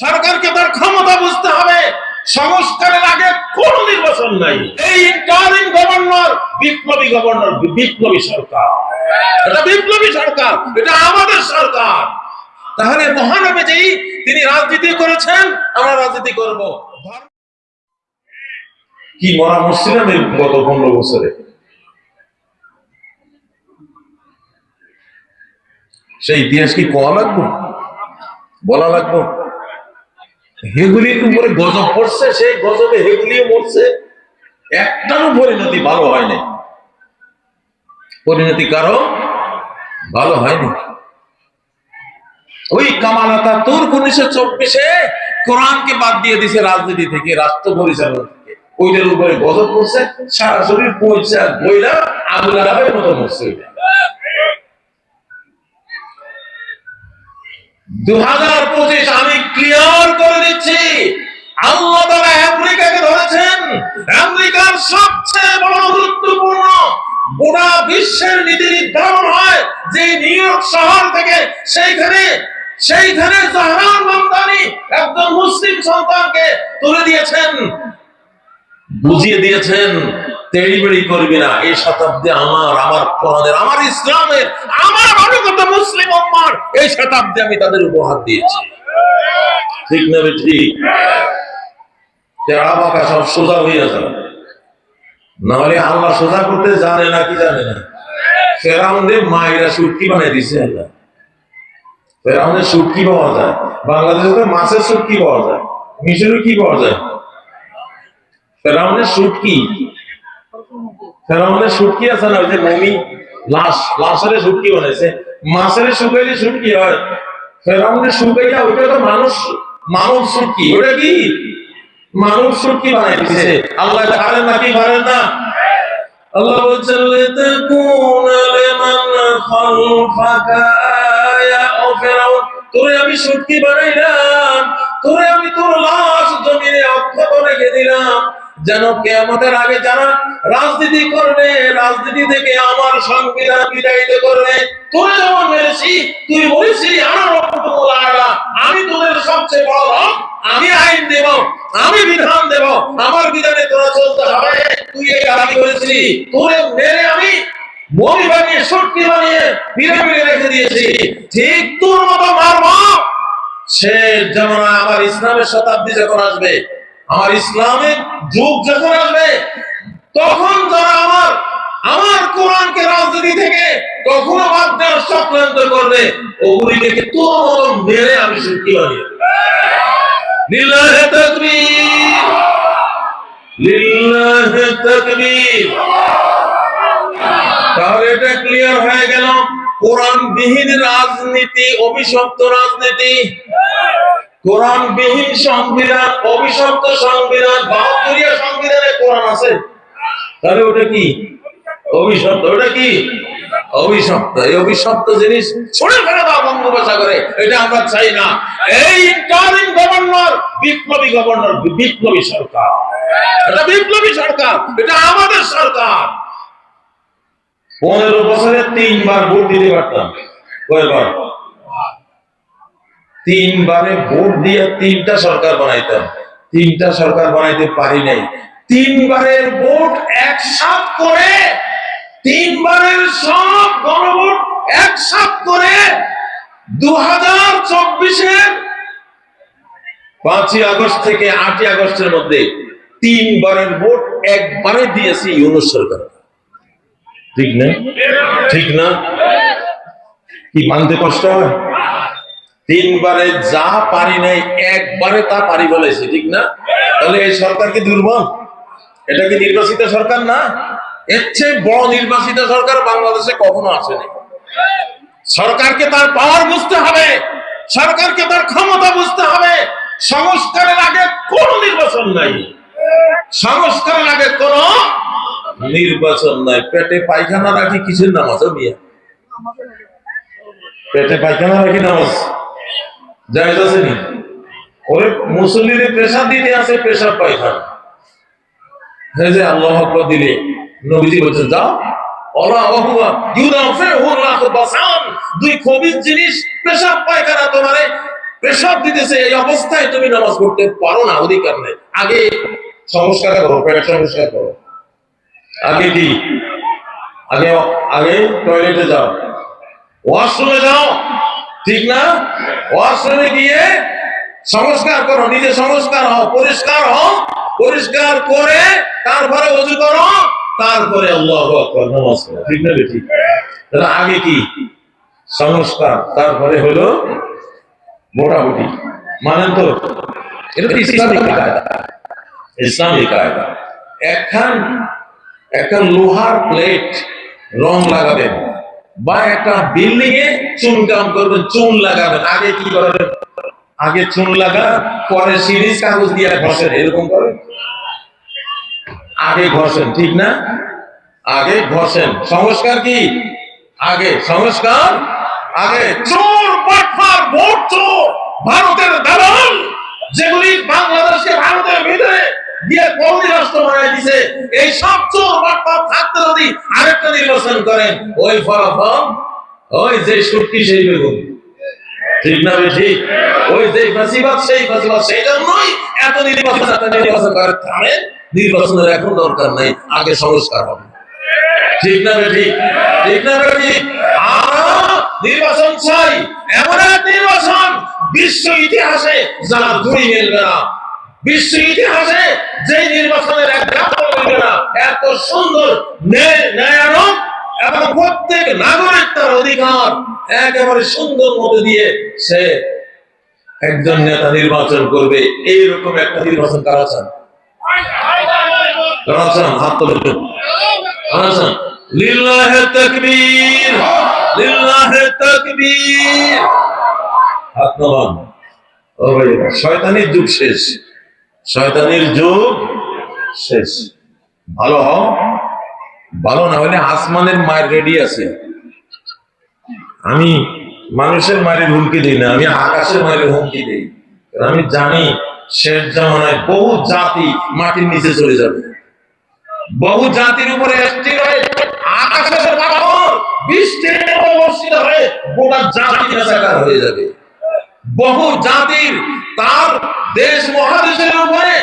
সরকারকে তার ক্ষমতা বুঝতে হবে। সংস্কারের আগে কোন নির্বাচন নাই। এই ইন্টারিম গভর্নর বিপ্লবী গভর্নর বিপ্লবী সরকার। এটা বিপ্লবী সরকার, এটা আমাদের সরকার। তাহলে মহানবীজি, তিনি রাজনীতি করেছেন, আমরা রাজনীতি করব। কি মরা এই গত পনেরো বছরে? সেই ইতিহাস কি কোয়া লাগবো? বলা লাগবো? হেগুলির উপরে গজব পড়ছে, সেই গজবে হেগুলিও মরছে। একটারও পরিণতি ভালো হয়নি। পরিণতি কারও ভালো হয়নি। ওই কামালাতা তোর উনিশশো চব্বিশে কোরআনকে বাদ দিয়ে দিছে রাজনীতি থেকে, রাষ্ট্র পরিচালনা থেকে। ওইটার উপরে গজব করছে সারা শরীর পয়সা বইলা আগুন মতো ওইটা। দু হাজার পঁচিশ আমি ক্লিয়ার করে দিচ্ছি। আল্লাহ তারা আমেরিকাকে ধরেছেন। আমেরিকার সবচেয়ে বড় গুরুত্বপূর্ণ গোটা বিশ্বের নীতি নির্ধারণ হয় যে নিউ ইয়র্ক শহর থেকে সেইখানে সেইখানে জাহরান মামদানি একজন মুসলিম সন্তানকে তুলে দিয়েছেন। বুঝিয়ে দিয়েছেন, তেড়িবেড়ি করবি না। এই শতাব্দী আমার আমার আমার ইসলামের, আমার অনুগত মুসলিম এই শতাব্দী আমি তাদের উপহার দিয়েছি। ঠিক না বে ঠিক? বাঁকা সব সোজা নাহলে আল্লাহ সোজা করতে জানে না কি জানে না? ফেরাউনের মায়েরা সুটকি বানিয়ে দিছে আল্লাহ। সুটকি পাওয়া যায়। বাংলাদেশে মাছের সুটকি পাওয়া যায়। মিশরে কি পাওয়া যায়? ফেরাউনের সুটকি ফেরাউনের সুটকি আছে না? ওই যে মমি লাশ, লাশের সুটকি বানাইছে? মাছের শুকাইলে সুটকি হয়? ফেরাউনের শুকাইয়া ওইটা তো মানুষ মানব সুটকি ওটা কি? মানব সুটকি বানাই দিছে আল্লাহ পারেন না কি পারেন না? আল্লাহ বলছেন ফেরাউন, তোরে আমি সুটকি বানাইলাম? যেন কেয়ামতের আগে যারা রাজনীতি করবে, রাজনীতি থেকে আমার সংবিধান বিদায়িত করবে তোরে যেমন মেরেছি, তুই বলেছি আমি তোদের সবচেয়ে বড় রব, আমি আইন দেব, আমি বিধান দেব, আমার বিধানে তোরা চলতে হবে, তুই এই দাবি করেছিলি, তোরে মেরে আমি মমি বানিয়ে শক্তি বানিয়ে পিরামিডে রেখে দিয়েছি। ঠিক তোর মতো মারব, সে যেমন আমার ইসলামের শতাব্দী যখন আসবে আমার ইসলামের যুগ যখন আসবে, তখন যারা আমার আমার কোরআনকে রাজনীতি থেকে কখনো বাদ দেওয়ার চক্রান্ত করবে। ওগুলিকে তোর মতো মেরে আমি শক্তি বানিয়ে লিল্লাহে তাকবীর। লিল্লাহে তাকবীর। তাহলে এটা ক্লিয়ার হয়ে গেল। কোরআন বিহীন রাজনীতি, অভিশপ্ত রাজনীতি। কোরআন বিহীন সংবিধান, অভিশপ্ত সংবিধান, বাহাত্তরিয়া সংবিধানে কোরআন আছে। তাহলে ওটা কি? অভিশপ্ত, ওটা কি? অভিশপ্ত। এই অভিশপ্ত জিনিস ছড়ে ফেলে দাও বঙ্গোপসাগরে। এটা আমরা চাই না। এই ইন্টারিম গভর্নর বিপ্লবী গভর্নর, বিপ্লবী সরকার। এটা বিপ্লবী সরকার, এটা আমাদের সরকার। পনেরো বছরে তিনবার ভোট দিতে পারতাম। কয়বার? তিনবারে ভোট দিয়ে তিনটা সরকার বানাইতাম। তিনটা সরকার বানাইতে পারি নাই। তিনবারের ভোট একসাথ করে, তিনবারের সব গণভোট একসাথ করে দু হাজার চব্বিশের পাঁচই আগস্ট থেকে আটই আগস্টের মধ্যে তিনবারের ভোট একবারে দিয়েছি ইউনুস সরকার। ঠিক না? ঠিক না? কি মানতে কষ্ট হয়? তিনবারে যা পারি নাই, একবারে তা পারি বলেছে, ঠিক না? তাহলে এই সরকার কি দুর্বল? এটা কি নির্বাচিত সরকার না? এর চেয়ে বড় নির্বাচিত সরকার বাংলাদেশে কখনো আসেনি। সরকারকে তার পাওয়ার বুঝতে হবে, সরকারকে তার ক্ষমতা বুঝতে হবে। সংস্কারের আগে কোন নির্বাচন নাই। সংস্কারের আগে কোন নির্বাচন নাই। পেটে পায়খানা রাখি নামাজ ও মিয়া পেটে পায়খানা রাখি নামাজ। জায়েজ আছে নি ওরে মুসল্লিরে প্রেসার দিতে আছে প্রেসার পায়খানা এই যে আল্লাহ আকবার দিলে নবীজি বলছেন যাও দুই খবিজ জিনিস পেশাব পায়খানা তোমারে। প্রেশার দিতেছে অবস্থায় তুমি নামাজ পারো না, অধিকার নেই। আগে সংস্কার করো পেট সংস্কার করো। আগে কি? আগে আগে টয়লেটে যাও। ওয়াশরুমে যাও। ঠিক না? ওয়াশরুমে গিয়ে সংস্কার করো, নিজে সংস্কার হও, পরিষ্কার হও, পরিষ্কার করে তারপরে অজু করো, তারপরে আল্লাহ নামাজ পড়ো। ঠিক না ঠিক তাহলে আগে কি? সংস্কার, তারপরে হলো মোটামুটি। মানেন তো? এটা তো ইসলামিক কায়দা ইসলামিক কায়দা একখান লোহার প্লেট রং লাগাবেন। বা একটা বিল্ডিং এ চুন কাম করবেন, চুন লাগাবেন। আগে কি করবেন? আগে চুন লাগা, পরে সিরিজ কাগজ দিয়ে ঘষেন, এরকম করেন। আগে ঘষেন, ঠিক না? আগে ঘষেন। সংস্কার কি? আগে, সংস্কার? আগে চোর বাটফার ভোট চোর, ভারতের দালাল, যেগুলি বাংলাদেশে ভারতের ভিতরে দিয়ে এই সব নির্বাচন করেন সেই নির্বাচন নির্বাচনের এখন দরকার নাই, আগে সংস্কার হবে। ঠিক না বে ঠিক না বে ঠিক আমরা নির্বাচন চাই, এমন এক নির্বাচন বিশ্ব ইতিহাসে যারা ঘুরি মেলবে না। বিশ্ব ইতিহাসে যে নির্বাচনের এক না এত সুন্দর ন্যায় ন্যায়ানক এবং প্রত্যেক নাগরিক তার অধিকার একেবারে সুন্দর মতো দিয়ে সে একজন নেতা নির্বাচন করবে। এইরকম একটা নির্বাচন কারা চান? চান? হাত তুলে কারা চান? লিল্লাহে তাকবীর লিল্লাহে তাকবীর। হাত নামান। শয়তানির যুগ শেষ। শয়তানির যুগ শেষ। ভালো হও। ভালো না হলে আসমানের মায়ের রেডি আছে। আমি মানুষের মায়ের হুমকি দিই না, আমি আকাশের মায়ের হুমকি দিই। আমি জানি শেষ জামানায় বহু জাতি মাটির নিচে চলে যাবে। বহু জাতির উপরে আকাশের গোটা জাতি হয়ে যাবে। বহু জাতির তার দেশ মহাদেশের উপরে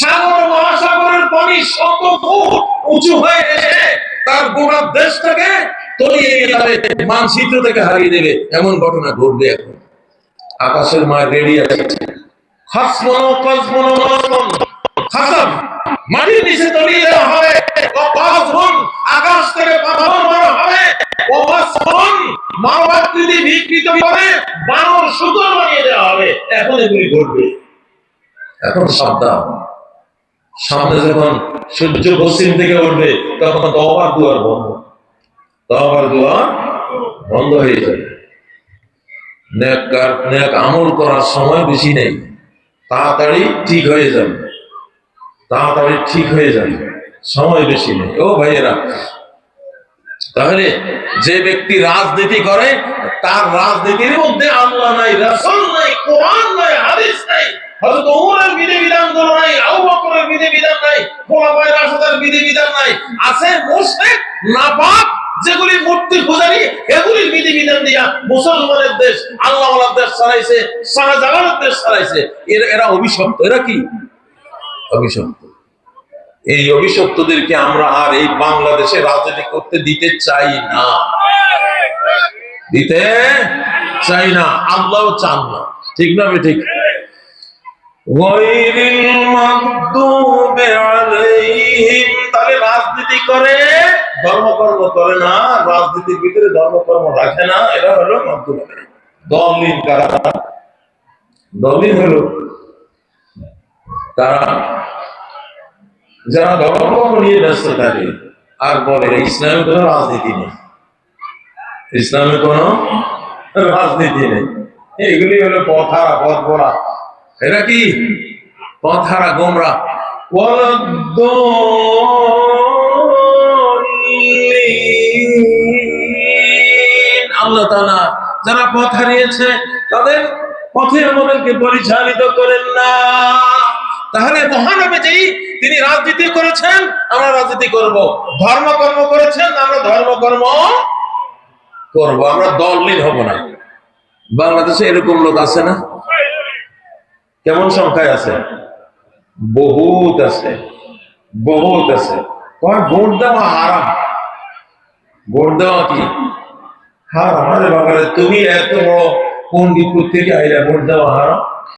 সাগর মহাসাগরের পানি শত ফুট উঁচু হয়ে এসে তার গোটা দেশটাকে তলিয়ে নিয়ে যাবে, মানচিত্র থেকে হারিয়ে দেবে। এমন ঘটনা ঘটবে এখন। আকাশের মায়ের রেডি আছে। খাসমনো কসমন মাসমন। খাসাম মাটির নিচে তলিয়ে দেওয়া হবে। ও কাসমন আকাশ থেকে পাথর মারা হবে। ও মাসমন মানবাকৃতি বিকৃত করে বানর সুতোর বানিয়ে দেওয়া হবে। এখন এগুলি ঘটবে। এখন সাবধান। সামনে যখন সূর্য পশ্চিম থেকে উঠবে, তখন দবার দুয়ার বন্ধ। দবার দুয়ার বন্ধ হয়ে যাবে। নেক আমল করার সময় বেশি নেই। তাড়াতাড়ি ঠিক হয়ে যাবে। তাড়াতাড়ি ঠিক হয়ে যাবে। সময় বেশি নেই। ও ভাইয়েরা, তাহলে যে ব্যক্তি রাজনীতি করে, তার রাজনীতির মধ্যে আল্লাহ নাই, রাসুল নাই, কোরআন নাই, হাদিস নাই নাই নাই বিধিবিধান নাই, আছে যেগুলি মূর্তি এগুলির দিয়া মুসলমানের দেশ দেশ দেশ এরা এরা অভিশপ্ত। এরা কি? অভিশপ্ত। এই অভিশপ্তদেরকে আমরা আর এই বাংলাদেশে রাজনীতি করতে দিতে চাই না। দিতে চাই না। আল্লাহও চান না। ঠিক না ঠিক রাজনীতি করে, ধর্মকর্ম করে না। রাজনীতির ভিতরে ধর্মকর্ম রাখে না। এরা হলো দলিন কারা? দলিন হলো তারা যারা ধর্ম নিয়ে ব্যস্ত থাকে, আর বলে, ইসলামে কোনো রাজনীতি নেই। ইসলামে কোনো রাজনীতি নেই। এগুলি হলো পথারা পথ বলা এটা কি? পথারা গোমরা। আল্লাহ তাআলা যারা পথ হারিয়েছে, তাদের পথে আমাদেরকে পরিচালিত করেন না। তাহলে মহানবীজি তিনি রাজনীতি করেছেন, আমরা রাজনীতি করব। ধর্মকর্ম করেছেন, আমরা ধর্মকর্ম করব। আমরা দললীন হব না। বাংলাদেশে এরকম লোক আছে না? কেমন সংখ্যায় আছে? বহুত আছে বহুত আছে। তোমার ভোট দেওয়া হারাম। ভোট দেওয়া কি? হারাম। আরে বাবারে, তুমি এত বড় পন্ডিত থেকে আইলা, ভোট দেওয়া হারাম?